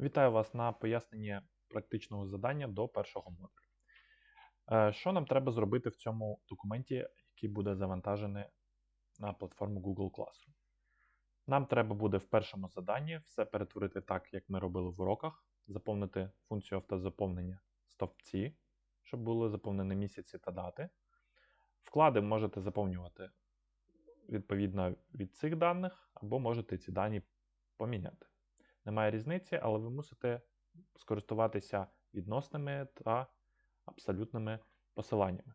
Вітаю вас на поясненні практичного завдання до першого модулю. Е, Що нам треба зробити в цьому документі, який буде завантажений на платформу Google Classroom? Нам треба буде в першому заданні все перетворити так, як ми робили в уроках, заповнити функцію автозаповнення стовпці, щоб були заповнені місяці та дати. Вклади можете заповнювати відповідно від цих даних, або можете ці дані поміняти. Немає різниці, але ви мусите скористуватися відносними та абсолютними посиланнями.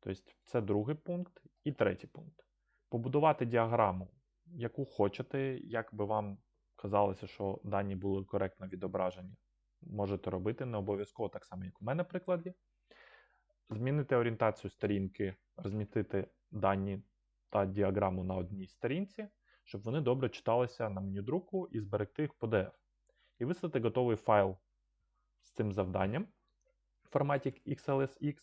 Тобто, це другий пункт і третій пункт. Побудувати діаграму, яку хочете, як би вам казалося, що дані були коректно відображені, можете робити не обов'язково так само, як у мене прикладі. Змінити орієнтацію сторінки, розмістити дані та діаграму на одній сторінці, щоб вони добре читалися на меню друку і зберегти їх в PDF. І вислати готовий файл з цим завданням в форматі XLSX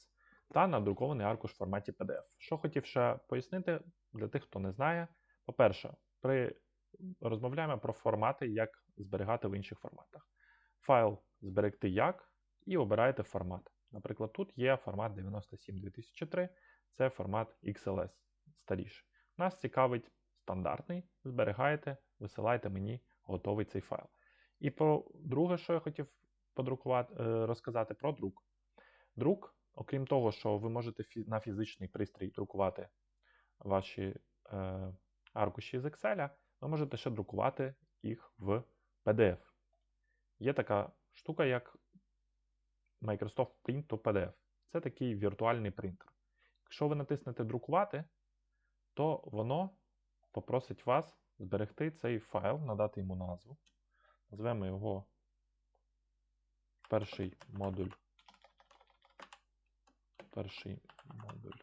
та надрукований аркуш в форматі PDF. Що хотів ще пояснити для тих, хто не знає. По-перше, при... розмовляємо про формати, як зберігати в інших форматах. Файл зберегти як і обираєте формат. Наприклад, тут є формат 97-2003, це формат XLS старіший. Нас цікавить стандартний, зберігаєте, висилаєте мені готовий цей файл. І по-друге, що я хотів подрукувати, розказати про друк. Друк, окрім того, що ви можете на фізичний пристрій друкувати ваші е, аркуші з Excel, ви можете ще друкувати їх в PDF. Є така штука, як Microsoft Print to PDF. Це такий віртуальний принтер. Якщо ви натиснете друкувати, то воно попросить вас зберегти цей файл, надати йому назву. Назвемо його перший модуль. Перший модуль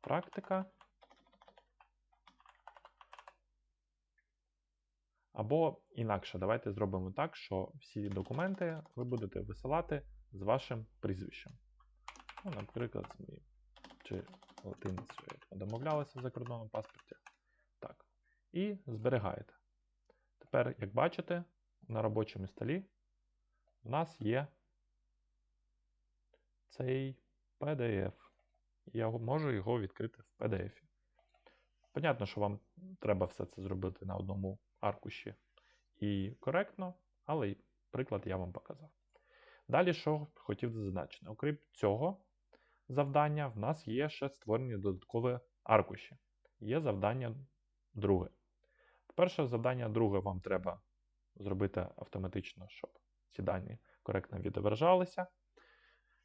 практика. Або інакше, давайте зробимо так, що всі документи ви будете висилати з вашим прізвищем. Ну, Наприклад, з моїм чи латиницею, як домовлялися в закордонному паспорті. Так. І зберігаєте. Тепер, як бачите, на робочому столі в нас є цей PDF. Я можу його відкрити в PDF. Понятно, що вам треба все це зробити на одному аркуші і коректно, але приклад я вам показав. Далі, що хотів зазначити, окрім цього завдання, в нас є ще створені додаткові аркуші. Є завдання друге. Перше завдання друге вам треба зробити автоматично, щоб ці дані коректно відображалися.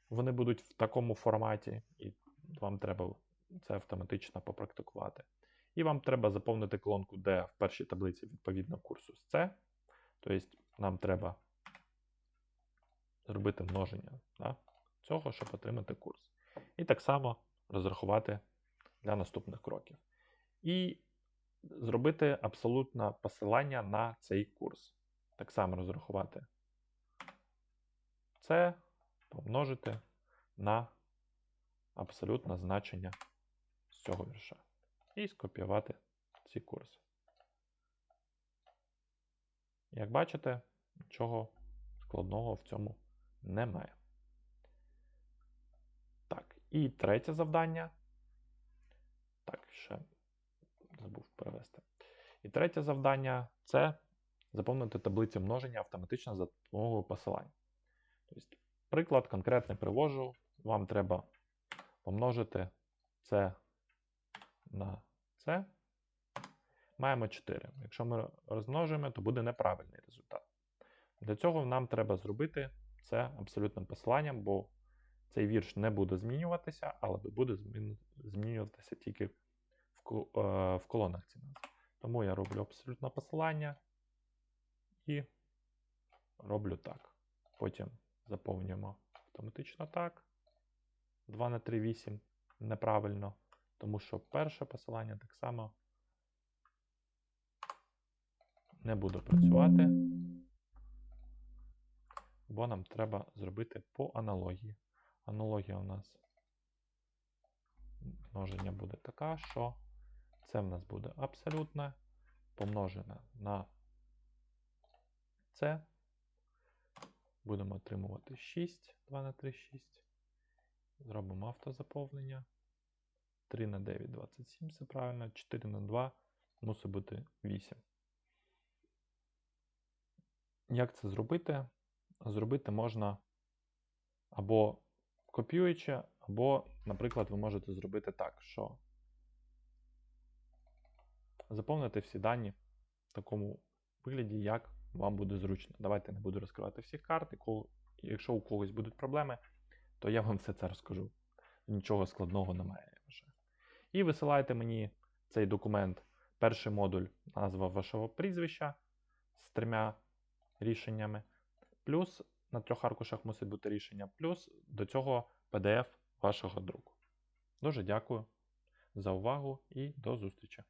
Вони будуть в такому форматі, і вам треба це автоматично попрактикувати. І вам треба заповнити колонку D в першій таблиці відповідно курсу з C. Тобто нам треба зробити множення да, цього, щоб отримати курс. І так само розрахувати для наступних кроків. І зробити абсолютне посилання на цей курс. Так само розрахувати це, помножити на абсолютне значення з цього вірша. І скопіювати ці курси. Як бачите, нічого складного в цьому немає. І третє завдання. Так, ще забув перевести. І третє завдання це заповнити таблицю множення автоматично за допомогою посилань. Тобто, приклад конкретний привожу. Вам треба помножити це на це. Маємо 4. Якщо ми розмножимо, то буде неправильний результат. Для цього нам треба зробити це абсолютним посиланням, бо цей вірш не буде змінюватися, але буде змінюватися тільки в колонах ці назви. Тому я роблю абсолютне посилання і роблю так. Потім заповнюємо автоматично так. 2 на 3, 8 неправильно, тому що перше посилання так само не буде працювати, бо нам треба зробити по аналогії. Аналогія у нас множення буде така, що це в нас буде абсолютне помножене на Це будемо отримувати 6, 2 на 3, 6. Зробимо автозаповнення. 3 на 9, 27, все правильно. 4 на 2 мусить бути 8. Як це зробити? Зробити можна або копіюючи, або, наприклад, ви можете зробити так, що заповнити всі дані в такому вигляді, як вам буде зручно. Давайте не буду розкривати всіх карт. Якщо у когось будуть проблеми, то я вам все це розкажу. Нічого складного немає вже. І висилаєте мені цей документ, перший модуль, назва вашого прізвища з трьома рішеннями. Плюс на трьох аркушах мусить бути рішення, плюс до цього PDF вашого друку. Дуже дякую за увагу і до зустрічі!